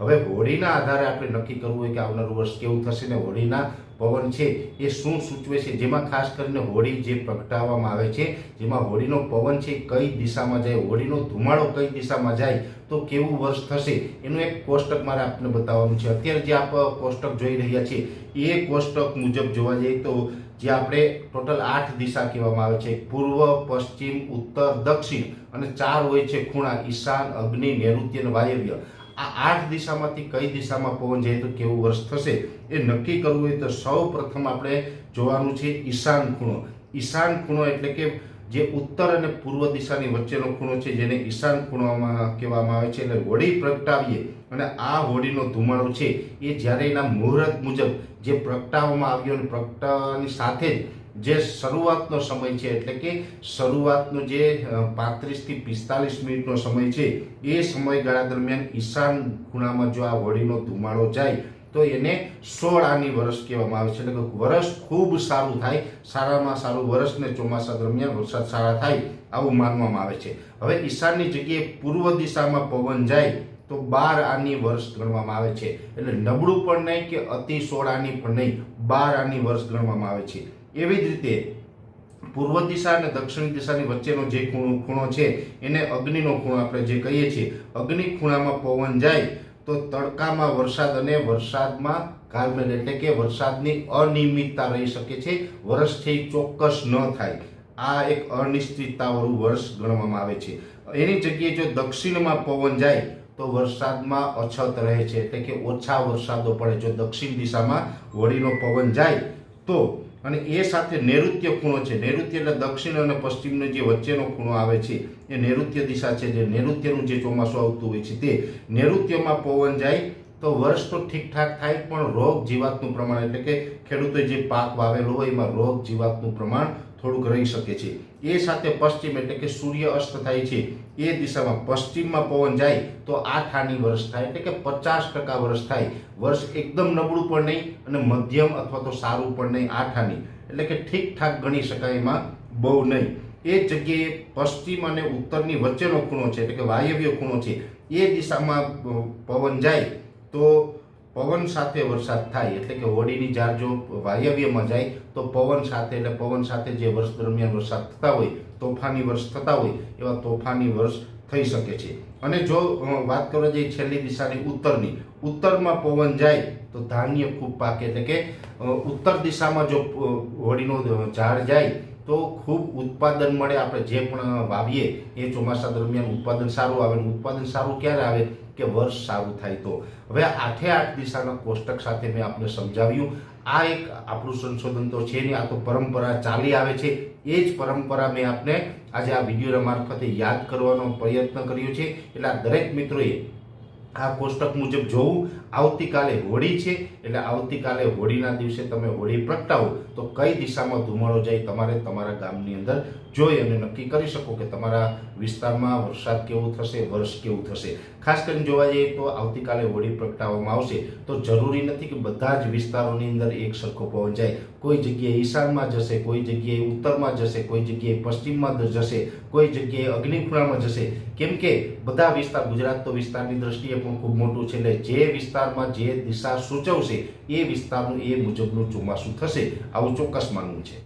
હવે હોળીના આધારે આપણે નક્કી કરવું હોય કે આવનારું વર્ષ કેવું થશે ને હોળીના પવન છે એ શું સૂચવે છે? જેમાં ખાસ કરીને હોળી જે પ્રગટાવવામાં આવે છે, જેમાં હોળીનો પવન છે કઈ દિશામાં જાય, હોળીનો ધુમાડો કઈ દિશામાં જાય, તો કેવું વર્ષ થશે? એનું એક કોષ્ટક મારે આપને બતાવવાનું છે. અત્યારે જે આપ કોષ્ટક જોઈ રહ્યા છીએ, એ કોષ્ટક મુજબ જોવા જઈએ તો જે આપણે ટોટલ આઠ દિશા કહેવામાં આવે છે. પૂર્વ, પશ્ચિમ, ઉત્તર, દક્ષિણ અને ચાર હોય છે ખૂણા. ઈશાન, અગ્નિ, નૈઋત્ય અને વાયવ્ય. આ આઠ દિશામાંથી કઈ દિશામાં પવન જાય તો કેવું વર્ષ થશે એ નક્કી કરવું હોય તો સૌ પ્રથમ આપણે જોવાનું છે ઈશાન ખૂણો. ઈશાન ખૂણો એટલે કે જે ઉત્તર અને પૂર્વ દિશાની વચ્ચેનો ખૂણો છે, જેને ઈશાન ખૂણામાં કહેવામાં આવે છે, એટલે હોળી પ્રગટાવીએ અને આ હોળીનો ધુમાડો છે, એ જ્યારે એના મુહૂર્ત મુજબ જે પ્રગટાવવામાં આવ્યો અને પ્રગટાવવાની સાથે જ જે શરૂઆતનો સમય છે, એટલે કે શરૂઆતનો જે પાંત્રીસથી પિસ્તાલીસ મિનિટનો સમય છે, એ સમયગાળા દરમિયાન ઈશાન ખૂણામાં જો આ હોળીનો ધુમાડો જાય તો એને સોળ આની વર્ષ કહેવામાં આવે છે. એટલે કે વર્ષ ખૂબ સારું થાય, સારામાં સારું વર્ષને ચોમાસા દરમિયાન વરસાદ સારા થાય આવું માનવામાં આવે છે. હવે ઈશાનની જગ્યાએ પૂર્વ દિશામાં પવન જાય તો બાર આની વર્ષ ગણવામાં આવે છે. એટલે નબળું પણ નહીં કે અતિ સોળ આની પણ નહીં, બાર આની વર્ષ ગણવામાં આવે છે. એવી જ રીતે પૂર્વ દિશા અને દક્ષિણ દિશાની વચ્ચેનો જે ખૂણો ખૂણો છે, એને અગ્નિનો ખૂણો આપણે જે કહીએ છીએ, અગ્નિ ખૂણામાં પવન જાય તો તડકામાં વરસાદ અને વરસાદમાં કારમેલ એટલે કે વરસાદની અનિયમિતતા રહી શકે છે. વર્ષ છે ચોક્કસ ન થાય. આ એક અનિશ્ચિતતાવાળું વર્ષ ગણવામાં આવે છે. એની જગ્યાએ જો દક્ષિણમાં પવન જાય, તો વરસાદમાં અછત રહે છે. એટલે કે ઓછા વરસાદો પડે. જો દક્ષિણ દિશામાં હોળીનો પવન જાય, તો અને એ સાથે નૈઋત્ય ખૂણો છે. નૈઋત્ય એટલે દક્ષિણ અને પશ્ચિમનો જે વચ્ચેનો ખૂણો આવે છે, એ નૈઋત્ય દિશા છે જે નૈઋત્યનું જે ચોમાસું આવતું હોય છે તે. નૈઋત્યમાં પવન જાય તો વર્ષ તો ઠીકઠાક થાય, પણ રોગ જીવાતનું પ્રમાણ, એટલે કે ખેડૂતોએ જે પાક વાવેલો હોય એમાં રોગ જીવાતનું પ્રમાણ થોડુંક રહી શકે છે. એ સાથે પશ્ચિમ એટલે કે સૂર્ય અસ્ત થાય છે. એ દિશામાં પશ્ચિમમાં પવન જાય તો આ આની વર્ષ થાય એટલે કે પચાસ ટકા વર્ષ થાય. વર્ષ એકદમ નબળું પણ નહીં અને મધ્યમ અથવા તો સારું પણ નહીં આ આની એટલે કે ઠીકઠાક ગણી શકાય એમાં બહુ નહીં. એ જગ્યાએ પશ્ચિમ અને ઉત્તરની વચ્ચેનો ખૂણો છે એટલે કે વાયવ્ય ખૂણો છે. એ દિશામાં પવન જાય તો પવન સાથે વરસાદ થાય, એટલે કે હોળીની ઝાર જો વાયવ્યમાં જાય, તો પવન સાથે એટલે પવન સાથે જે વર્ષ દરમિયાન વરસાદ થતા હોય, તોફાની વર્ષ થતા હોય, એવા તોફાની વર્ષ થઈ શકે છે. અને જો વાત કરવા જઈએ છેલ્લી દિશાની ઉત્તરની, ઉત્તરમાં પવન જાય, તો ધાન્ય ખૂબ પાકે, એટલે કે ઉત્તર દિશામાં જો હોડીનો ઝાડ જાય, તો ખૂબ ઉત્પાદન મળે. આપણે જે પણ વાવીએ, એ ચોમાસા દરમિયાન ઉત્પાદન સારું આવે ઉત્પાદન સારું ક્યારે આવે? કે વર્ષ સારું થાય તો. હવે આઠે આઠ દિશાના કોષ્ટક સાથે મેં આપને સમજાવ્યું. આ એક આપણું સંશોધન તો છે નહીં, આ તો પરંપરા ચાલી આવે છે. એ જ પરંપરા મેં આપને આજે આ વિડીયોના મારફતે યાદ કરવાનો પ્રયત્ન કર્યો છે. એટલે આ દરેક મિત્રોએ આ કોષ્ટક મુજબ જોવું આવતીકાલે હોળી છે, એટલે આવતીકાલે હોળીના દિવસે તમે હોળી પ્રગટાવો, તો કઈ દિશામાં ધુમાડો જાય તમારે તમારા ગામની અંદર જોઈ અને નક્કી કરી શકો કે તમારા વિસ્તારમાં વરસાદ કેવો થશે, વર્ષ કેવું થશે. ખાસ કરીને જોવા જઈએ તો આવતીકાલે હોળી પ્રગટાવવામાં આવશે, તો જરૂરી નથી કે બધા જ વિસ્તારોની અંદર એક સરખો પવન જાય. કોઈ જગ્યાએ ઈશાનમાં જશે, કોઈ જગ્યાએ ઉત્તરમાં જશે, કોઈ જગ્યાએ પશ્ચિમમાં જશે, કોઈ જગ્યાએ અગ્નિખૂણામાં જશે. કેમ કે બધા વિસ્તાર ગુજરાત તો વિસ્તારની દ્રષ્ટિએ પણ ખૂબ મોટું છે એટલે જે વિસ્તારમાં જે દિશા સૂચવશે, એ વિસ્તારનું, એ મુજબનું ચોમાસું થશે. આવું ચોક્કસ માનવું છે.